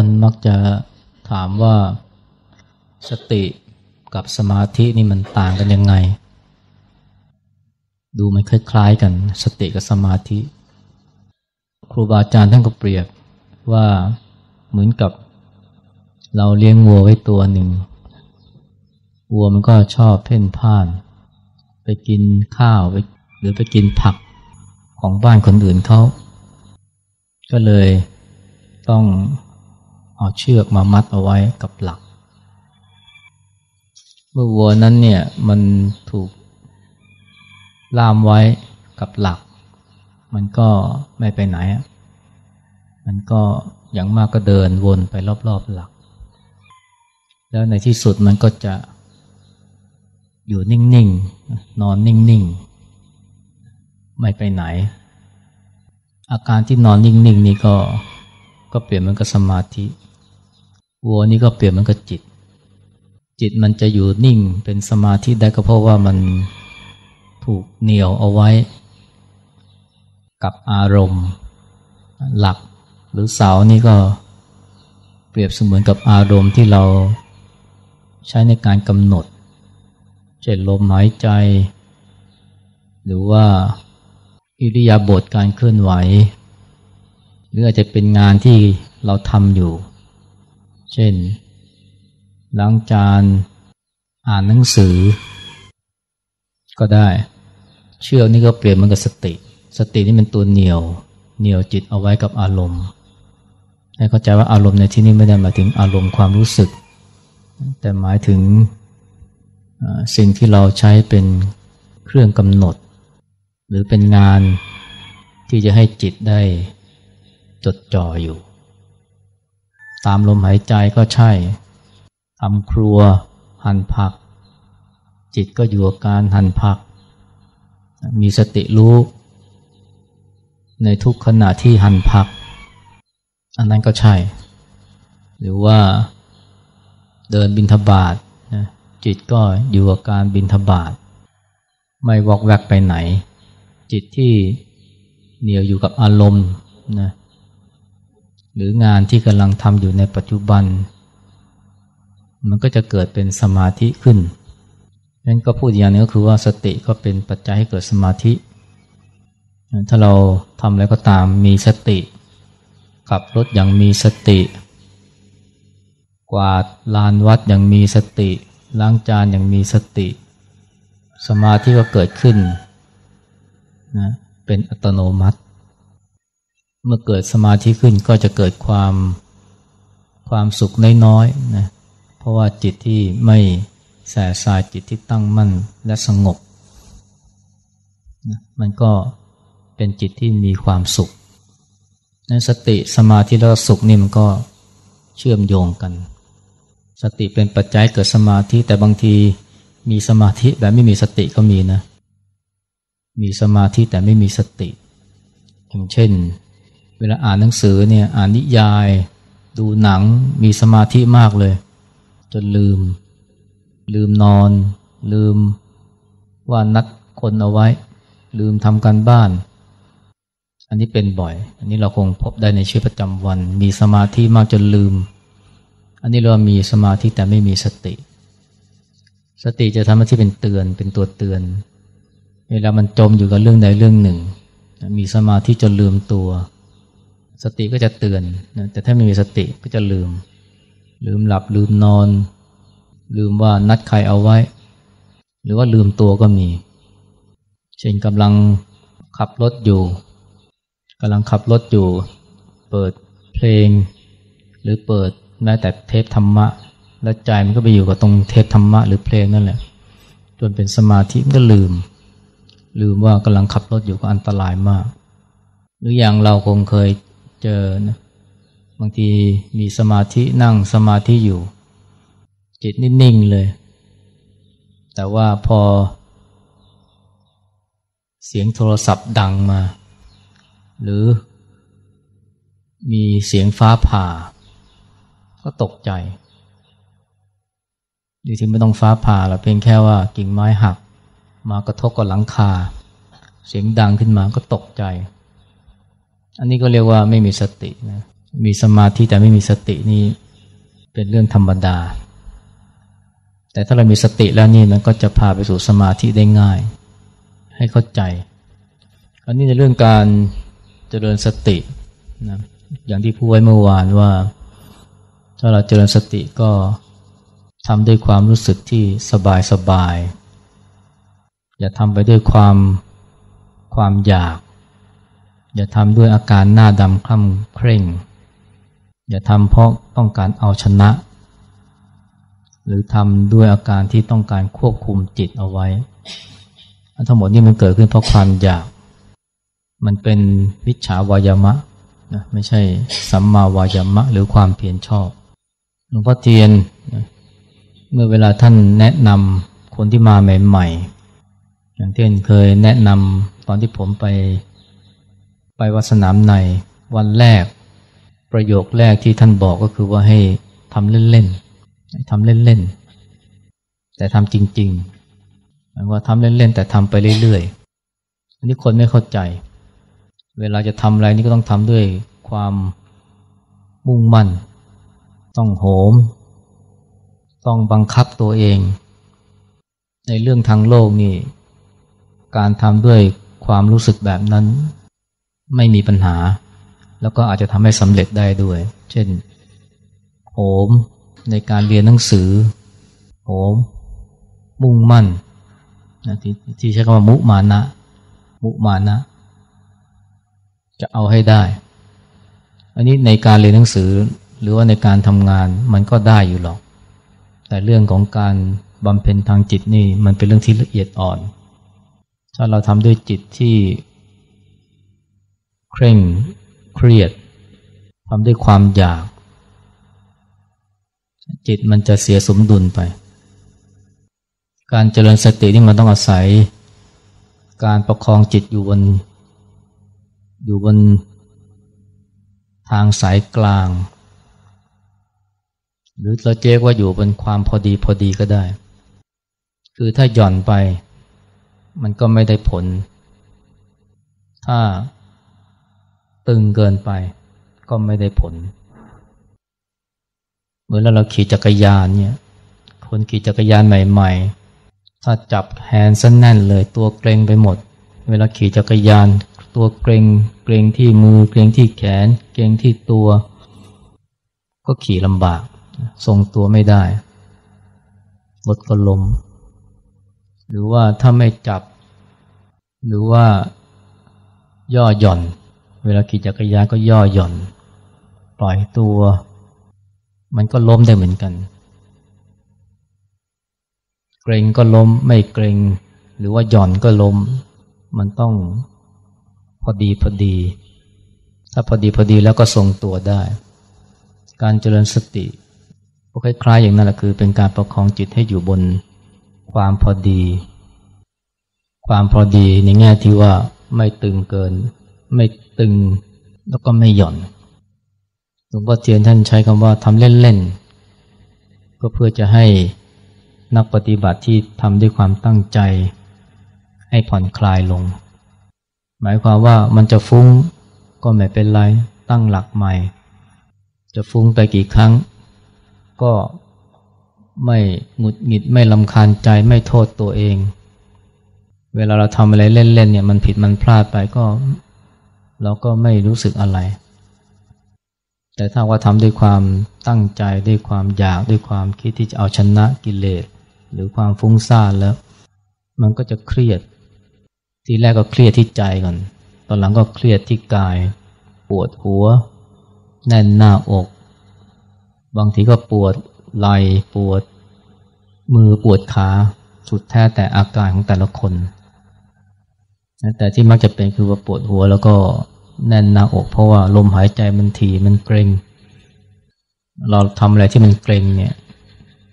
คนมักจะถามว่าสติกับสมาธินี่มันต่างกันยังไง ดูมันคล้ายๆกันสติกับสมาธิ ครูบาอาจารย์ท่านก็เปรียบว่าเหมือนกับเราเลี้ยงวัวไว้ตัวหนึ่ง วัวมันก็ชอบเพ่นพ่าน ไปกินข้าวไปหรือไปกินผักของบ้านคนอื่นเขา ก็เลยต้อง เอาเชือกมามัดเอาไว้กับหลักเมื่อวัวนั้นเนี่ยมันถูกล่ามไว้กับหลัก มันก็ไม่ไปไหน มันก็อย่างมากก็เดินวนไปรอบๆหลัก แล้วในที่สุดมันก็จะอยู่นิ่งๆ นอนนิ่งๆ ไม่ไปไหน อาการที่นอนนิ่งๆ นี่ก็ก็เปลี่ยนมันกับสมาธิ วัวนี่ก็เปลี่ยนมันกับจิต จิตมันจะอยู่นิ่งเป็นสมาธิได้ก็เพราะว่ามันถูกเหนี่ยวเอาไว้ กับอารมณ์ หลักหรือเสานี่ก็เปรียบเสมือนกับอารมณ์ที่เราใช้ในการกำหนด เช่นลมหายใจ หรือว่าอิริยาบถการเคลื่อนไหว หรืออาจจะเป็นงานที่เราทำอยู่ เช่น ล้างจาน อ่านหนังสือ ก็ได้ เชือกนี่ก็เปลี่ยนมันกับสติ สตินี่เป็นตัวเหนี่ยว เหนี่ยวจิตเอาไว้กับอารมณ์ ให้เข้าใจว่าอารมณ์ในที่นี้ไม่ได้หมายถึงอารมณ์ความรู้สึก แต่หมายถึงสิ่งที่เราใช้เป็นเครื่องกำหนด หรือเป็นงานที่จะให้จิตได้จดจ่ออยู่ ตามลมหายใจก็ใช่ทำครัว หั่นผัก จิตก็อยู่กับการหั่นผัก มีสติรู้ ในทุกขณะที่หั่นผัก อันนั้นก็ใช่ หรือว่าเดินบินทบาทนะจิตก็อยู่กับการบินทบาท ไม่วอกแวกไปไหน จิตที่เหนียวอยู่กับอารมณ์นะ หรืองานที่กำลังทำอยู่ในปัจจุบัน มันก็จะเกิดเป็นสมาธิขึ้นนั้นก็พูดอย่างนี้ก็คือว่าสติก็เป็นปัจจัยให้เกิดสมาธิ ถ้าเราทำอะไรก็ตามมีสติ ขับรถอย่างมีสติ กวาดลานวัดอย่างมีสติ ล้างจานอย่างมีสติ สมาธิก็เกิดขึ้นนะเป็นอัตโนมัติ เมื่อเกิดสมาธิขึ้นก็จะเกิดความความสุขน้อยๆนะเพราะว่าจิตที่ไม่แสสายจิตที่ตั้งมั่นและสงบนะมันก็เป็นจิตที่มีความสุขนั้นสติสมาธิแล้วสุขนี่มันก็เชื่อมโยงกัน สติเป็นปัจจัยเกิดสมาธิแต่บางทีมีสมาธิแบบไม่มีสติก็มีนะมีสมาธิแต่ไม่มีสติ อย่างเช่น เวลาอ่านหนังสือเนี่ยอ่านนิยาย ดูหนังมีสมาธิมากเลย จนลืม ลืมนอน ลืมว่านัดคนเอาไว้ ลืมทำการบ้าน อันนี้เป็นบ่อย อันนี้เราคงพบได้ในชีวิตประจำวัน มีสมาธิมากจนลืม อันนี้เรามีสมาธิแต่ไม่มีสติ สติจะทำหน้าที่เป็นเตือนเป็นตัวเตือน เวลามันจมอยู่กับเรื่องใดเรื่องหนึ่ง มีสมาธิจนลืมตัว สติก็จะเตือนแต่ถ้าไม่มีสติก็จะลืม ลืมหลับลืมนอน ลืมว่านัดใครเอาไว้ หรือว่าลืมตัวก็มี เช่นกำลังขับรถอยู่กำลังขับรถอยู่ เปิดเพลง หรือเปิดแม้แต่เทปธรรมะ แล้วใจมันก็ไปอยู่กับตรงเทปธรรมะหรือเพลงนั่นแหละ จนเป็นสมาธิมันก็ลืม ลืมว่ากำลังขับรถอยู่ก็อันตรายมาก หรืออย่างเราคงเคย เจอนะบางทีมีสมาธินั่งสมาธิอยู่ จิตนิ่งๆเลย แต่ว่าพอ เสียงโทรศัพท์ดังมา หรือมีเสียงฟ้าผ่า ก็ตกใจดีที่ไม่ต้องฟ้าผ่าเราเพียงแค่ว่ากิ่งไม้หัก มากระทบกับหลังคา เสียงดังขึ้นมาก็ตกใจ อันนี้ก็เรียกว่าไม่มีสตินะมีสมาธิแต่ไม่มีสตินี่เป็นเรื่องธรรมดา แต่ถ้าเรามีสติแล้วนี่มันก็จะพาไปสู่สมาธิได้ง่าย ให้เข้าใจ อันนี้ในเรื่องการเจริญสตินะอย่างที่พูดไว้เมื่อวานว่า ถ้าเราเจริญสติก็ทำด้วยความรู้สึกที่สบายสบาย อย่าทำไปด้วยความความอยาก อย่าทำด้วยอาการหน้าดำคล่ำเคร่ง อย่าทำเพราะต้องการเอาชนะ หรือทำด้วยอาการที่ต้องการควบคุมจิตเอาไว้ ทั้งหมดนี้มันเกิดขึ้นเพราะความอยาก มันเป็นวิชาวายามะนะไม่ใช่สัมมาวายามะ หรือความเพียรชอบหลวงพ่อเทียนนะเมื่อเวลาท่านแนะนำคนที่มาใหม่ๆอย่างเช่นเคยแนะนำตอนที่ผมไป ไปวัดสนามในวันแรก ประโยคแรกที่ท่านบอกก็คือว่าให้ทำเล่นๆทำเล่นๆ แต่ทำจริงๆหมายว่าทำเล่นๆ แต่ทำไปเรื่อยๆ อันนี้คนไม่เข้าใจ เวลาจะทำอะไรนี่ก็ต้องทำด้วยความมุ่งมั่น ต้องโหม ต้องบังคับตัวเอง ในเรื่องทางโลกนี่ การทำด้วยความรู้สึกแบบนั้น ไม่มีปัญหา แล้วก็อาจจะทำให้สำเร็จได้ด้วย เช่นโหมในการเรียนหนังสือโหมมุ่งมั่นนะที่ที่ใช้คำว่ามุมานะ มุมานะ จะเอาให้ได้ อันนี้ในการเรียนหนังสือหรือว่าในการทำงานมันก็ได้อยู่หรอก แต่เรื่องของการบำเพ็ญทางจิตนี่มันเป็นเรื่องที่ละเอียดอ่อน ถ้าเราทำด้วยจิตที่ เคร่งเครียดทำด้วยความอยาก จิตมันจะเสียสมดุลไป การเจริญสตินี่มันต้องอาศัย การประคองจิตอยู่บน อยู่บน ทางสายกลาง หรือเราเจ๊กว่าอยู่เป็นความพอดีพอดีก็ได้ คือถ้าหย่อนไป มันก็ไม่ได้ผล ถ้า ตึงเกินไป ก็ไม่ได้ผล เหมือนเราขี่จักรยานเนี่ยคนขี่จักรยานใหม่ ๆ ถ้าจับแฮนด์สั้นแน่นเลยตัวเกรงไปหมด เวลาขี่จักรยาน ตัวเกรงเกรงที่มือ เกรงที่แขน เกรงที่ตัว ก็ขี่ลำบาก ทรงตัวไม่ได้รถก็ลม หรือว่าถ้าไม่จับ หรือว่าย่อหย่อน เวลาขี่จักรยานก็ย่อหย่อน ปล่อยตัว มันก็ล้มได้เหมือนกัน เกรงก็ล้มไม่เกรงหรือว่าหย่อนก็ล้ม มันต้องพอดีพอดี ถ้าพอดีพอดีแล้วก็ทรงตัวได้ การเจริญสติก็คล้ายๆอย่างนั้นแหละคือ เป็นการประคองจิตให้อยู่บนความพอดี ความพอดีในแง่ที่ว่าไม่ตึงเกิน ไม่ตึงแล้วก็ไม่หย่อนหลวงพ่อเทียนท่านใช้คำว่าทำเล่นๆก็เพื่อจะให้นักปฏิบัติที่ทำด้วยความตั้งใจ ให้ผ่อนคลายลง หมายความว่ามันจะฟุ้งก็ไม่เป็นไรตั้งหลักใหม่ จะฟุ้งไปกี่ครั้ง ก็ไม่หงุดหงิดไม่ลำคาญใจไม่โทษตัวเอง เวลาเราทำอะไรเล่นๆเนี่ยมันผิดมันพลาดไปก็ เราก็ไม่รู้สึกอะไร แต่ถ้าว่าทำด้วยความตั้งใจด้วยความอยากด้วยความคิดที่จะเอาชนะกิเลสหรือความฟุ้งซ่านแล้ว มันก็จะเครียด ทีแรกก็เครียดที่ใจก่อน ตอนหลังก็เครียดที่กาย ปวดหัว แน่นหน้าอก บางทีก็ปวดไหล่ปวด มือปวดขา สุดแท้แต่อาการของแต่ละคน แต่ที่มักจะเป็นคือว่าปวดหัวแล้วก็แน่นหน้าอกเพราะว่าลมหายใจมันถี่มันเกรงเราทำอะไรที่มันเกรงเนี่ย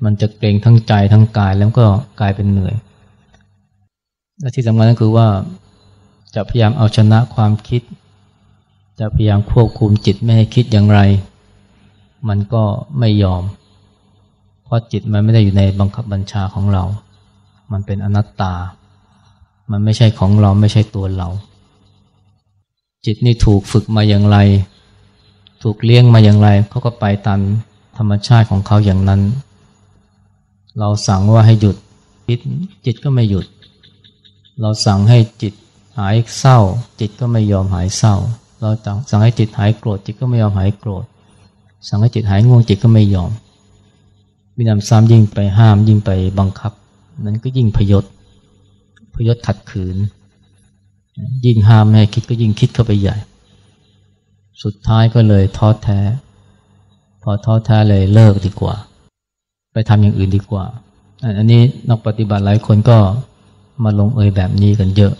มันจะเกรงทั้งใจทั้งกายแล้วก็กลายเป็นเหนื่อย และที่สำคัญก็คือว่าจะพยายามเอาชนะความคิด จะพยายามควบคุมจิตไม่ให้คิดอย่างไร มันก็ไม่ยอม เพราะจิตมันไม่ได้อยู่ในบังคับบัญชาของเรา มันเป็นอนัตตา มันไม่ใช่ของเราไม่ใช่ตัวเรา จิตนี่ถูกฝึกมาอย่างไร ถูกเลี้ยงมาอย่างไรเขาก็ไปตามธรรมชาติของเขาอย่างนั้น เราสั่งว่าให้หยุดคิดจิตก็ไม่หยุด เราสั่งให้จิตหายเศร้า จิตก็ไม่ยอมหายเศร้า เราสั่งให้จิตหายโกรธจิตก็ไม่ยอมหายโกรธ สั่งให้จิตหายง่วงจิตก็ไม่ยอมมีนำซ้ำยิ่งไปห้ามยิ่งไปบังคับ นั้นก็ยิ่งพยศ พยศขัดขืน ยิ่งห้ามให้คิดก็ยิ่งคิดเข้าไปใหญ่ สุดท้ายก็เลยท้อแท้ พอท้อแท้เลยเลิกดีกว่า ไปทำอย่างอื่นดีกว่า อันนี้นักปฏิบัติหลายคนก็มาลงเอยแบบนี้กันเยอะ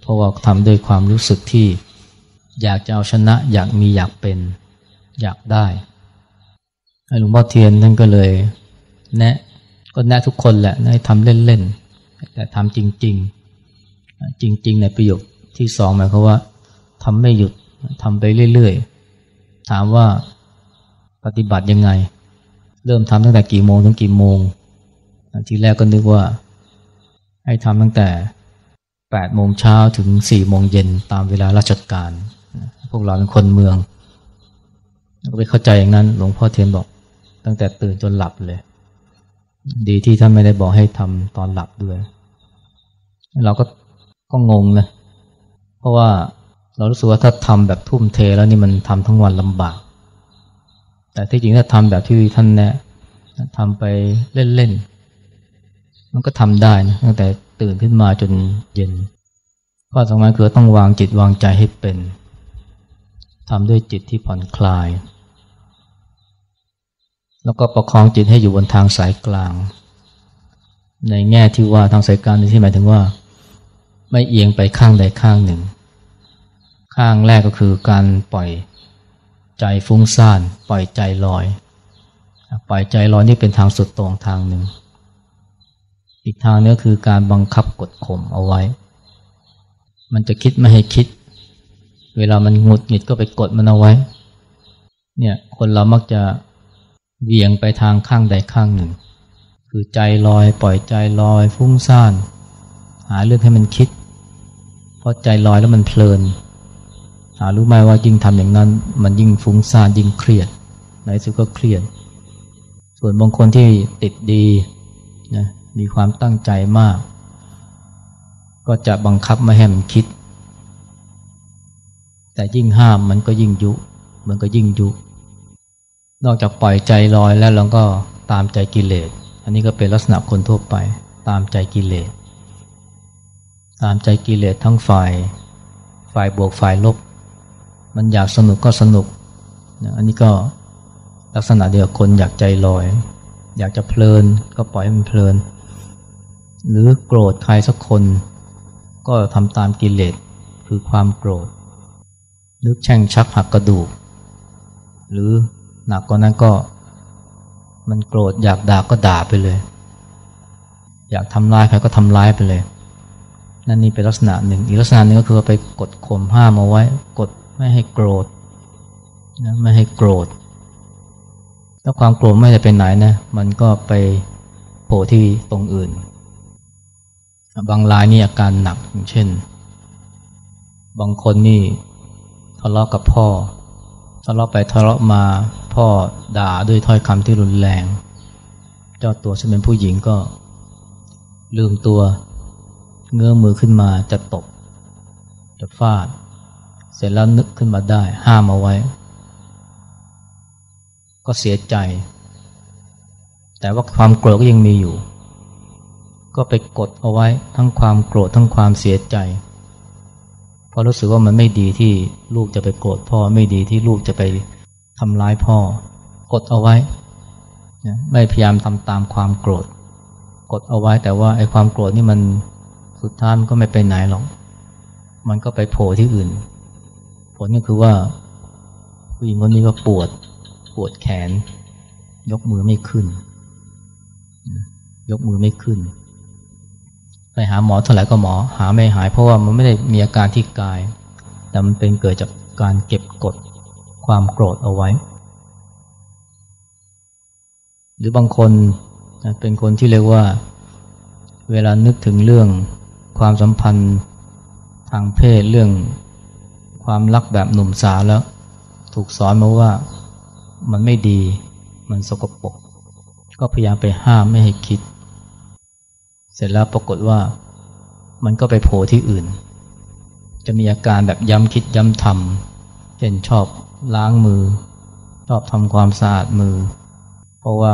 เพราะว่าทำด้วยความรู้สึกที่อยากจะเอาชนะ อยากมีอยากเป็นอยากได้หลวงพ่อเทียนท่านก็เลย แนะก็แนะทุกคนแหละให้ทำเล่นๆ แต่ทำจริง ๆ จริง ๆ ในประโยคที่สองหมายความว่าทำไม่หยุดทำไปเรื่อย ๆ ถามว่าปฏิบัติยังไง เริ่มทำตั้งแต่กี่โมงถึงกี่โมง ทีแรกก็นึกว่า ให้ทำตั้งแต่แปดโมงเช้าถึงสี่โมงเย็นตามเวลาราชการ พวกเราเป็นคนเมืองก็ไปเข้าใจอย่างนั้น หลวงพ่อเทียนบอก ตั้งแต่ตื่นจนหลับเลย ดีที่ท่านไม่ได้บอกให้ทำตอนหลับด้วย เราก็ก็งงนะเพราะว่าเรารู้สึกว่าถ้าทำแบบทุ่มเทแล้วนี่มันทำทั้งวันลำบาก แต่ที่จริงถ้าทำแบบที่ท่านแนะทำไปเล่นๆมันก็ทำได้นะตั้งแต่ตื่นขึ้นมาจนเย็นข้อสำคัญคือต้องวางจิตวางใจให้เป็นทำด้วยจิตที่ผ่อนคลาย แล้วก็ประคองจิตให้อยู่บนทางสายกลาง ในแง่ที่ว่าทางสายกลางที่หมายถึงว่า ไม่เอียงไปข้างใดข้างหนึ่ง ข้างแรกก็คือการปล่อยใจฟุ้งซ่าน ปล่อยใจลอย ปล่อยใจลอยนี่เป็นทางสุดตรงทางหนึ่ง อีกทางนึงคือการบังคับกดข่มเอาไว้ มันจะคิดไม่ให้คิด เวลามันหงุดหงิดก็ไปกดมันเอาไว้ เนี่ยคนเรามักจะเบี่ยงไปทางข้างใดข้างหนึ่ง คือใจลอย ปล่อยใจลอย ฟุ้งซ่าน หาเรื่องให้มันคิด เพราะใจลอยแล้วมันเพลินหารู้ไหมว่ายิ่งทำอย่างนั้น มันยิ่งฟุ้งซ่านยิ่งเครียดในสุดก็เครียด ส่วนบางคนที่ติดดีนะมีความตั้งใจมาก ก็จะบังคับไม่ให้มันคิด แต่ยิ่งห้ามมันก็ยิ่งยุ มันก็ยิ่งยุ นอกจากปล่อยใจลอยแล้วเราก็ตามใจกิเลส อันนี้ก็เป็นลักษณะคนทั่วไปตามใจกิเลส ตามใจกิเลสทั้งฝ่าย ฝ่ายบวกฝ่ายลบ มันอยากสนุกก็สนุกอันนี้ก็ลักษณะเดียวคนอยากใจลอย อยากจะเพลินก็ปล่อยมันเพลิน หรือโกรธใครสักคน ก็ทำตามกิเลสคือความโกรธ นึกแช่งชักหักกระดูก หรือหนักกว่านั้นก็ มันโกรธอยากด่าก็ด่าไปเลย อยากทำร้ายใครก็ทำร้ายไปเลย นั่นนี่เป็นลักษณะหนึ่ง อีกลักษณะหนึ่งก็คือไปกดข่มห้ามเอาไว้ กดไม่ให้โกรธนะไม่ให้โกรธ แล้วความโกรธไม่ได้ไปไหนนะ มันก็ไปโผล่ที่ตรงอื่น บางรายนี่อาการหนักเช่น บางคนนี่ทะเลาะกับพ่อ ทะเลาะไปทะเลาะมาพ่อด่าด้วยถ้อยคำที่รุนแรง เจ้าตัวซึ่งเป็นผู้หญิงก็ลืมตัว เงื้อมือขึ้นมาจะตบจะฟาด เสร็จแล้วนึกขึ้นมาได้ ห้ามเอาไว้ ก็เสียใจ แต่ว่าความโกรธก็ยังมีอยู่ ก็ไปกดเอาไว้ทั้งความโกรธทั้งความเสียใจเพราะรู้สึกว่ามันไม่ดีที่ลูกจะไปโกรธพ่อไม่ดีที่ลูกจะไปทำร้ายพ่อ กดเอาไว้ไม่พยายามทำตามความโกรธ กดเอาไว้แต่ว่าไอ้ความโกรธนี่มัน สุดท้ายมันก็ไม่ไปไหนหรอก มันก็ไปโผล่ที่อื่น ผลก็คือว่าผู้หญิงคนนี้ก็ปวด ปวดแขน ยกมือไม่ขึ้น ยกมือไม่ขึ้น ไปหาหมอเท่าไหร่ก็หมอ หาไม่หายเพราะว่ามันไม่ได้มีอาการที่กาย แต่มันเป็นเกิดจากการเก็บกดความโกรธเอาไว้ หรือบางคนเป็นคนที่เรียกว่า เวลานึกถึงเรื่อง ความสัมพันธ์ทางเพศเรื่องความรักแบบหนุ่มสาวแล้ว ถูกสอนมาว่ามันไม่ดี มันสกปรกก็พยายามไปห้ามไม่ให้คิด เสร็จแล้วปรากฏว่ามันก็ไปโผล่ที่อื่น จะมีอาการแบบย้ำคิดย้ำทำเช่นชอบล้างมือ ชอบทำความสะอาดมือ เพราะว่า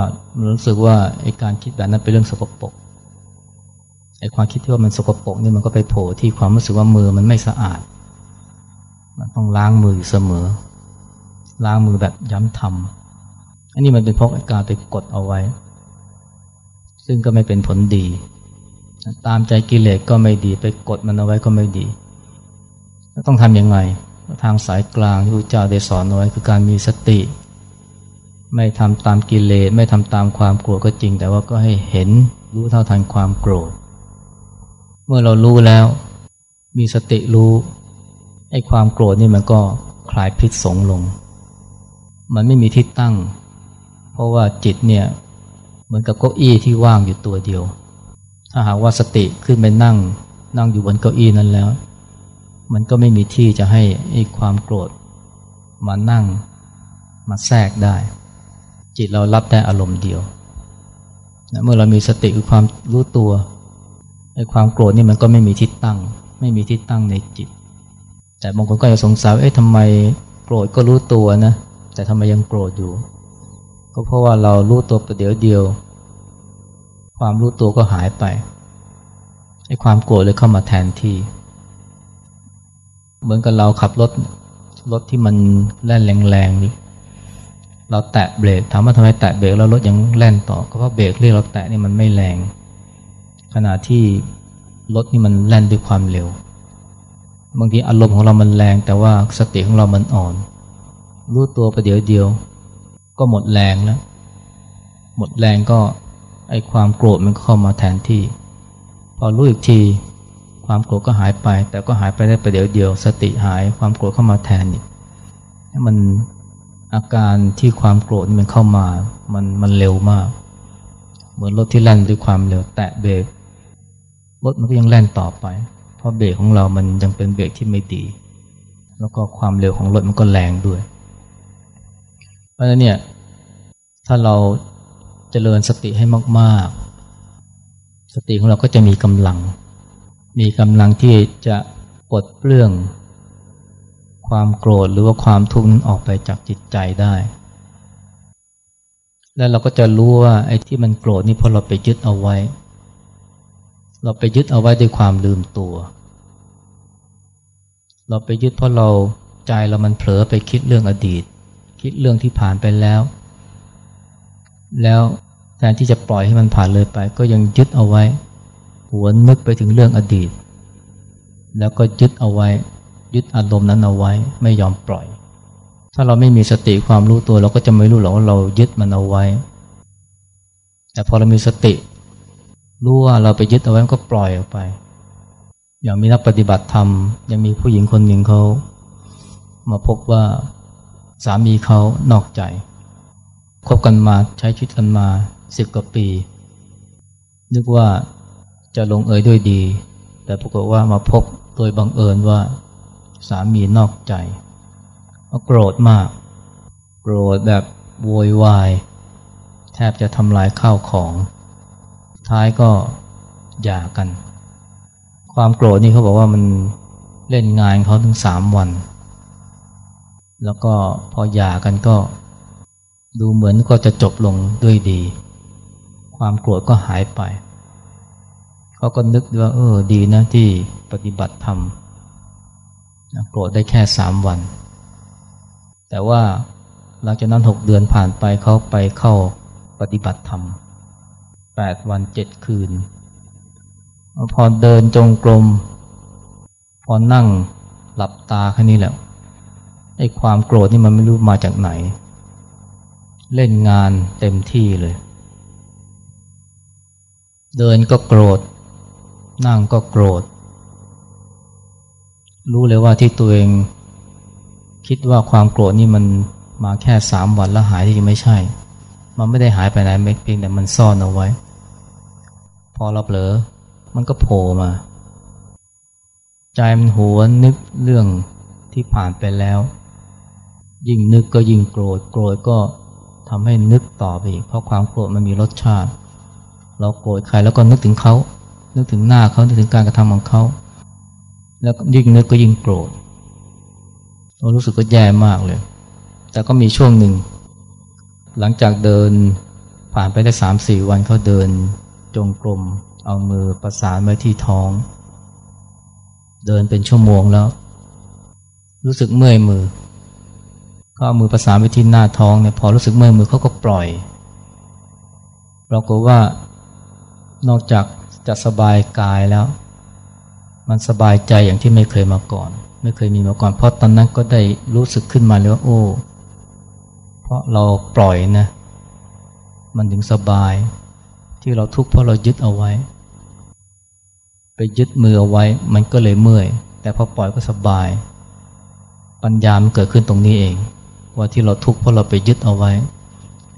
รู้สึกว่าไอ้การคิดแบบนั้นเป็นเรื่องสกปรก ไอ้ความคิดที่ว่ามันสกปรกนี่มันก็ไปโผล่ที่ความรู้สึกว่ามือมันไม่สะอาด มันต้องล้างมือเสมอ ล้างมือแบบย้ำทำอันนี้มันเป็นเพราะการไปกดเอาไว้ ซึ่งก็ไม่เป็นผลดี ตามใจกิเลสก็ไม่ดีไปกดมันเอาไว้ก็ไม่ดี ต้องทำยังไงทางสายกลางที่พระเจ้าได้สอนไว้คือการมีสติ ไม่ทำตามกิเลสไม่ทำตามความโกรธก็จริง แต่ว่าก็ให้เห็นรู้เท่าทันความโกรธ มื่อเรารู้แล้ว มีสติรู้ไอ้ความโกรธนี่มันก็คลายพิษสงลง มันไม่มีที่ตั้ง เพราะว่าจิตเนี่ยเหมือนกับเก้าอี้ที่ว่างอยู่ตัวเดียว ถ้าหากว่าสติขึ้นไปนั่ง นั่งอยู่บนเก้าอี้นั้นแล้ว มันก็ไม่มีที่จะให้ไอ้ความโกรธมานั่งมาแทรกได้ จิตเรารับได้อารมณ์เดียวนะเมื่อเรามีสติคือความรู้ตัว ไอ้ความโกรธนี่มันก็ไม่มีที่ตั้ง ไม่มีที่ตั้งในจิต แต่บางคนก็จะสงสัยเอ๊ะทำไมโกรธก็รู้ตัวนะ แต่ทำไมยังโกรธอยู่ ก็เพราะว่าเรารู้ตัวประเดี๋ยวเดียว ความรู้ตัวก็หายไปไอ้ความโกรธเลยเข้ามาแทนที่ เหมือนกับเราขับรถรถที่มันแล่นแรงๆนี่เราแตะเบรกถามว่าทำไมแตะเบรกแล้วรถยังแล่นต่อก็เพราะเบรกเรียกเราแตะนี่มันไม่แรง ขณะที่รถนี่มันแล่นด้วยความเร็ว บางทีอารมณ์ของเรามันแรงแต่ว่าสติของเรามันอ่อน รู้ตัวประเดี๋ยวเดียว ก็หมดแรงแล้ว หมดแรงก็ไอความโกรธมันเข้ามาแทนที่ พอรู้อีกที ความโกรธก็หายไป แต่ก็หายไปได้ประเดี๋ยวเดียว สติหายความโกรธเข้ามาแทนอีกมันอาการที่ความโกรธมันเข้ามา มันมันเร็วมาก เหมือนรถที่แล่นด้วยความเร็วแตะเบรก รถมันก็ยังแล่นต่อไป เพราะเบรกของเรามันยังเป็นเบรกที่ไม่ดี แล้วก็ความเร็วของรถมันก็แรงด้วย เพราะฉะนั้นเนี่ยถ้าเราเจริญสติให้มาก ๆ สติของเราก็จะมีกำลัง มีกำลังที่จะปลดเปลื้องความโกรธหรือว่าความทุกข์ออกไปจากจิตใจได้ แล้วเราก็จะรู้ว่าไอ้ที่มันโกรธนี่เพราะเราไปยึดเอาไว้ เราไปยึดเอาไว้ด้วยความลืมตัว เราไปยึดเพราะเราใจเรามันเผลอไปคิดเรื่องอดีต คิดเรื่องที่ผ่านไปแล้ว แล้วแทนที่จะปล่อยให้มันผ่านเลยไป ก็ยังยึดเอาไว้ หวนนึกไปถึงเรื่องอดีต แล้วก็ยึดเอาไว้ ยึดอารมณ์นั้นเอาไว้ไม่ยอมปล่อย ถ้าเราไม่มีสติความรู้ตัว เราก็จะไม่รู้หรอกว่าเรายึดมันเอาไว้ แต่พอเรามีสติ รู้ว่าเราไปยึดเอาไว้ก็ปล่อยออกไป อย่างมีนักปฏิบัติธรรม ยังมีผู้หญิงคนหนึ่งเขามาพบว่าสามีเขานอกใจคบกันมาใช้ชีวิตกันมาสิบกว่าปี นึกว่าจะลงเอยด้วยดี แต่ปรากฏว่ามาพบโดยบังเอิญว่า สามีนอกใจโกรธมาก โกรธแบบโวยวาย แทบจะทำลายข้าวของ ท้ายก็หย่ากัน ความโกรธนี่เขาบอกว่ามันเล่นงานเขาถึงสามวัน แล้วก็พอหย่ากันก็ดูเหมือนก็จะจบลงด้วยดี ความโกรธก็หายไปเขาก็นึกว่าเออดีนะที่ปฏิบัติธรรมโกรธได้แค่สามวัน แต่ว่าหลังจากนั้นหกเดือนผ่านไปเขาไปเข้าปฏิบัติธรรม แปดวันเจ็ดคืน พอเดินจงกรม พอนั่งหลับตาแค่นี้แหละไอ้ความโกรธนี่มันไม่รู้มาจากไหน เล่นงานเต็มที่เลย เดินก็โกรธ นั่งก็โกรธ รู้เลยว่าที่ตัวเอง คิดว่าความโกรธนี่มันมาแค่สามวันแล้วหายที่ไม่ใช่ มันไม่ได้หายไปไหนเพียงแต่มันซ่อนเอาไว้ อเราเผลอ มันก็โผล่มา ใจมันหัวนึกเรื่องที่ผ่านไปแล้ว ยิ่งนึกก็ยิ่งโกรธ โกรธก็ทำให้นึกต่อไปอีก เพราะความโกรธมันมีรสชาติ เราโกรธใครแล้วก็นึกถึงเขา นึกถึงหน้าเขา นึกถึงการกระทำของเขา แล้วยิ่งนึกก็ยิ่งโกรธเรารู้สึกก็แย่มากเลย แต่ก็มีช่วงหนึ่ง หลังจากเดินผ่านไปได้สามสี่วันเขาเดิน จงกรมเอามือประสานไว้ที่ท้อง เดินเป็นชั่วโมงแล้ว รู้สึกเมื่อยมือ ก็เอามือประสานไว้ที่หน้าท้องเนี่ยพอรู้สึกเมื่อยมือเขาก็ปล่อยปรากฏว่านอกจากจะสบายกายแล้ว มันสบายใจอย่างที่ไม่เคยมาก่อน ไม่เคยมีมาก่อน เพราะตอนนั้นก็ได้รู้สึกขึ้นมาเลยว่าโอ้ เพราะเราปล่อยนะ มันถึงสบาย ที่เราทุกข์เพราะเรายึดเอาไว้ ไปยึดมือเอาไว้ มันก็เลยเมื่อย แต่พอปล่อยก็สบาย ปัญญามันเกิดขึ้นตรงนี้เอง ว่าที่เราทุกข์เพราะเราไปยึดเอาไว้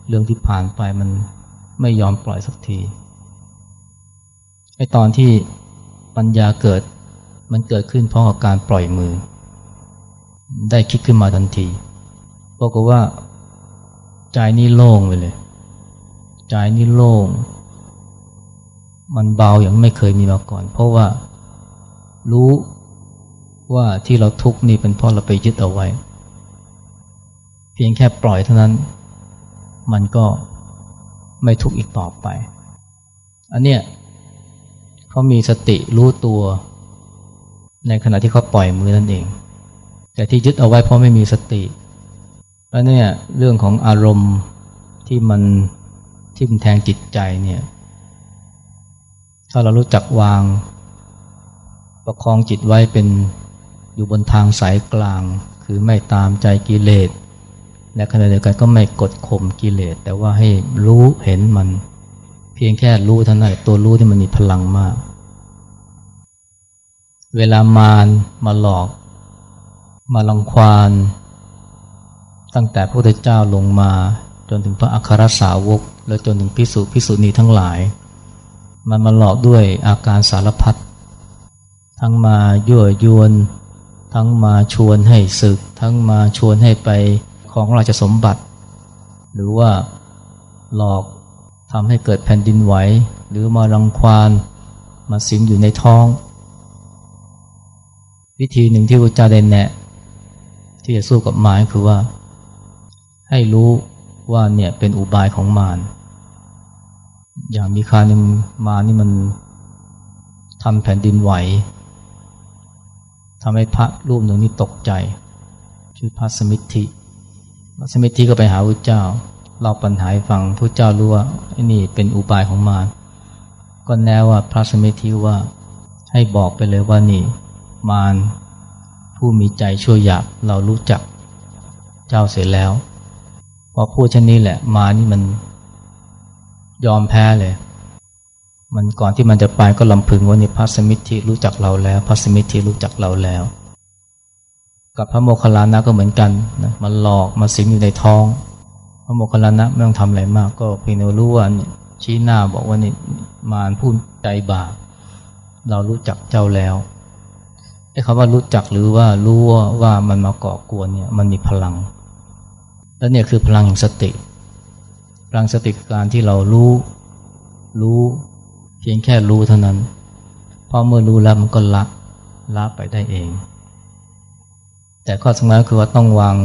เรื่องที่ผ่านไปมันไม่ยอมปล่อยสักทีไอตอนที่ปัญญาเกิด มันเกิดขึ้นเพราะการปล่อยมือ ได้คิดขึ้นมาทันทีบอกว่า ใจนี่โล่งไปเลย ใจนี่โล่ง มันเบาอย่างไม่เคยมีมาก่อน เพราะว่ารู้ว่าที่เราทุกข์นี่เป็นเพราะเราไปยึดเอาไว้ เพียงแค่ปล่อยเท่านั้น มันก็ไม่ทุกข์อีกต่อไป อันเนี้ยเขามีสติรู้ตัว ในขณะที่เขาปล่อยมือนั่นเอง แต่ที่ยึดเอาไว้เพราะไม่มีสติแล้วเนี่ยเรื่องของอารมณ์ที่มันที่มันแทงจิตใจเนี่ย ถ้าเรารู้จักวาง ประคองจิตไว้เป็นอยู่บนทางสายกลาง คือไม่ตามใจกิเลสและขณะเดียวกันก็ไม่กดข่มกิเลส แต่ว่าให้รู้เห็นมัน เพียงแค่รู้เท่านั้นตัวรู้ที่มันมีพลังมาก เวลามารมาหลอก มาลังควานตั้งแต่พระพุทธเจ้าลงมาจนถึงพระอัครสาวก แล้วจนถึงพิสุพิสุณีทั้งหลาย มันมาหลอกด้วยอาการสารพัดทั้งมายั่วยวน ทั้งมาชวนให้ศึก ทั้งมาชวนให้ไปของราชสมบัติ หรือว่าหลอกทำให้เกิดแผ่นดินไหว หรือมารังควานมาสิงอยู่ในท้อง วิธีหนึ่งที่พระเจ้าได้แนะ ที่จะสู้กับมารคือว่า ให้รู้ว่าเนี่ยเป็นอุบายของมาร อย่างมีคาหนึ่งมานี่มันทำแผ่นดินไหวทำให้พระรูปหนึ่งนี่ตกใจ ชื่อพระสมิทธิพระสมิทธิก็ไปหาพระเจ้าเล่าปัญหาให้ฟังพระเจ้ารู้ว่าไอ้นี่เป็นอุบายของมารก็แนวว่าพระสมิทธิว่าให้บอกไปเลยว่านี่ มารผู้มีใจชั่วหยาบเรารู้จักเจ้าเสร็จแล้วพอพูดเช่นนี้แหละ มานี่มัน ยอมแพ้เลย มันก่อนที่มันจะไปก็ลำพึงว่านี่พระสมิทธิรู้จักเราแล้ว พระสมิทธิรู้จักเราแล้ว กับพระโมคคัลลานะก็เหมือนกันนะมันหลอกมาสิงอยู่ในท้อง พระโมคคัลลานะไม่ต้องทำอะไรมาก ก็เพียงรู้ว่าชี้หน้าบอกว่านี่มารพูดใจบาปเรารู้จักเจ้าแล้วไอ้คำว่ารู้จักหรือว่ารู้ว่าว่ามันมาก่อกวนเนี่ยมันมีพลัง แล้วเนี่ยคือพลังแห่งสติ พลังสติการที่เรารู้ รู้ เพียงแค่รู้เท่านั้น พอเมื่อรู้แล้วมันก็ละละไปได้เอง แต่ข้อสำคัญคือว่าต้องวาง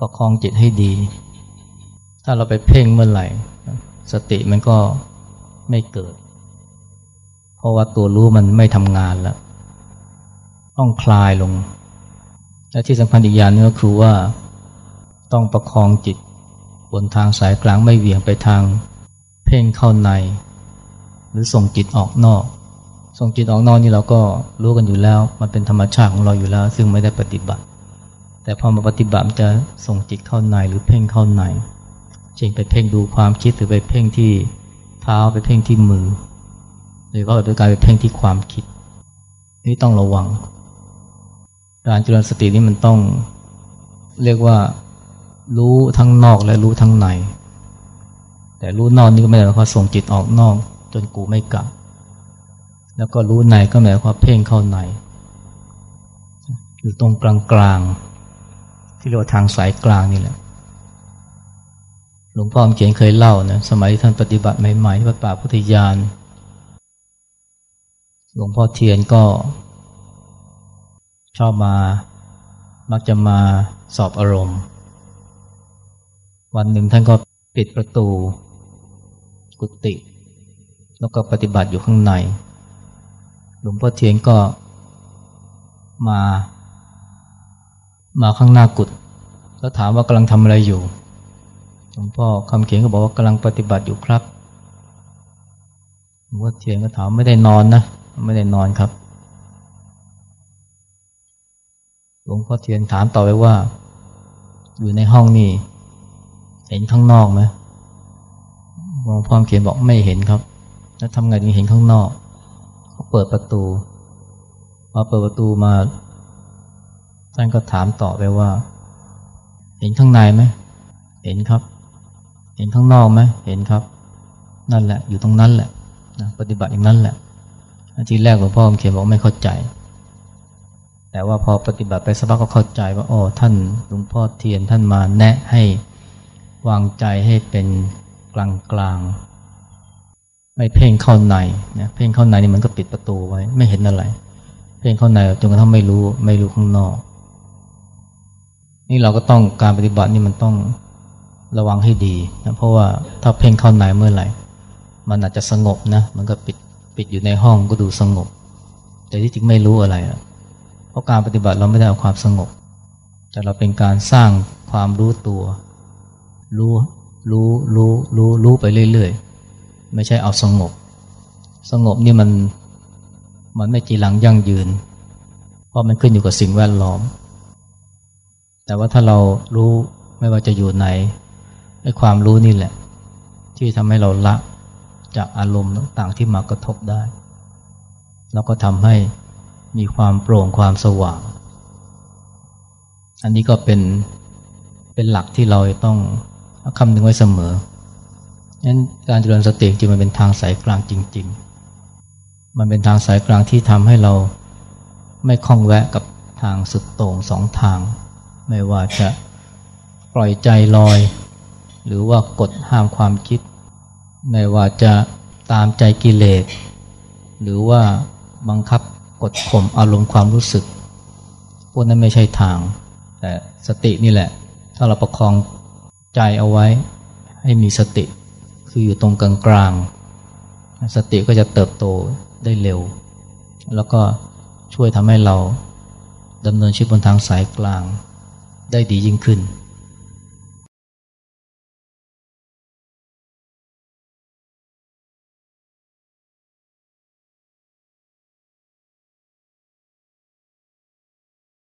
ประคองจิตให้ดี ถ้าเราไปเพ่งเมื่อไหร่ สติมันก็ไม่เกิด เพราะว่าตัวรู้มันไม่ทำงานแล้ว ต้องคลายลง และที่สำคัญอีกอย่างนึงก็คือว่า ต้องประคองจิต บนทางสายกลางไม่เหวี่ยงไปทางเพ่งเข้าใน หรือส่งจิตออกนอก ส่งจิตออกนอกนี่เราก็รู้กันอยู่แล้ว มันเป็นธรรมชาติของเราอยู่แล้ว ซึ่งไม่ได้ปฏิบัติ แต่พอมาปฏิบัติจะส่งจิตเข้าในหรือเพ่งเข้าในเช่นไปเพ่งดูความคิดหรือไปเพ่งที่เท้าไปเพ่งที่มือ หรือว่าไปกายไปเพ่งที่ความคิด นี่ต้องระวัง การเจริญสตินี่มันต้องเรียกว่า รู้ทั้งนอกและรู้ทั้งใน แต่รู้นอกนี่ก็ไม่ได้หมายความส่งจิตออกนอก จนกูไม่กลับ แล้วก็รู้ในก็หมายความเพ่งเข้าใน อยู่ตรงกลางกลางที่เรียกว่าทางสายกลางนี่แหละ หลวงพ่อเขียนเคยเล่านะ สมัยท่านปฏิบัติใหม่ๆที่วัดป่าพุทธยาน หลวงพ่อเทียนก็ชอบมา มักจะมาสอบอารมณ์ วันหนึ่งท่านก็ปิดประตู กุฏิแล้วก็ปฏิบัติอยู่ข้างใน หลวงพ่อเทียนก็มา มาข้างหน้ากุฏแล้วถามว่ากำลังทำอะไรอยู่ หลวงพ่อคำเขียนก็บอกว่ากำลังปฏิบัติอยู่ครับ หลวงพ่อเทียนก็ถามไม่ได้นอนนะ ไม่ได้นอนครับ หลวงพ่อเทียนถามต่อไปว่า อยู่ในห้องนี่ เห็นข้างนอกไหมหลวงพ่อเขียนบอกไม่เห็นครับ แล้วทำไงถึงเห็นข้างนอกเขาเปิดประตูพอเปิดประตูมา ท่านก็ถามต่อไปว่า เห็นข้างในไหมเห็นครับ เห็นข้างนอกไหมเห็นครับ นั่นแหละ อยู่ตรงนั้นแหละนะปฏิบัติอย่างนั้นแหละทีแรกหลวงพ่อเขียนบอกไม่เข้าใจ แต่ว่าพอปฏิบัติไปสักพักก็เข้าใจว่าอ๋อท่านหลวงพ่อเทียนท่านมาแนะให้ วางใจให้เป็นกลางกลางไม่เพ่งเข้าในนะเพ่งเข้าในนี่มันก็ปิดประตูไว้ ไม่เห็นอะไร เพ่งเข้าในจนกระทั่งไม่รู้ไม่รู้ข้างนอก นี่เราก็ต้องการปฏิบัตินี่มันต้องระวังให้ดีนะเพราะว่าถ้าเพ่งเข้าในเมื่อไหร่ มันอาจจะสงบนะมันก็ปิดปิดอยู่ในห้องก็ดูสงบ แต่ที่จริงไม่รู้อะไรอะเพราะการปฏิบัติเราไม่ได้เอาความสงบ แต่เราเป็นการสร้างความรู้ตัว รู้รู้รู้รู้รู้ไปเรื่อยๆ ไม่ใช่เอาสงบ สงบนี่มันมันไม่จีรังยั่งยืน เพราะมันขึ้นอยู่กับสิ่งแวดล้อม แต่ว่าถ้าเรารู้ไม่ว่าจะอยู่ไหนไอ้ความรู้นี่แหละ ที่ทำให้เราละจากอารมณ์ต่างๆที่มากระทบได้ แล้วก็ทำให้มีความโปร่งความสว่าง อันนี้ก็เป็นเป็นหลักที่เราต้อง คำหนึ่งไว้เสมอนั้นการเจริญสติจริงมันเป็นทางสายกลางจริง ๆ มันเป็นทางสายกลางที่ทำให้เราไม่คล้องแวะกับทางสุดโต่งสองทาง ไม่ว่าจะปล่อยใจลอย หรือว่ากดห้ามความคิด ไม่ว่าจะตามใจกิเลสหรือว่าบังคับกดข่มอารมณ์ความรู้สึก พวกนั้นไม่ใช่ทาง แต่สตินี่แหละ ถ้าเราประคอง ใจเอาไว้ให้มีสติ คืออยู่ตรงกลางกลางสติก็จะเติบโตได้เร็ว แล้วก็ช่วยทำให้เราดำเนินชีวิตบนทางสายกลางได้ดียิ่งขึ้น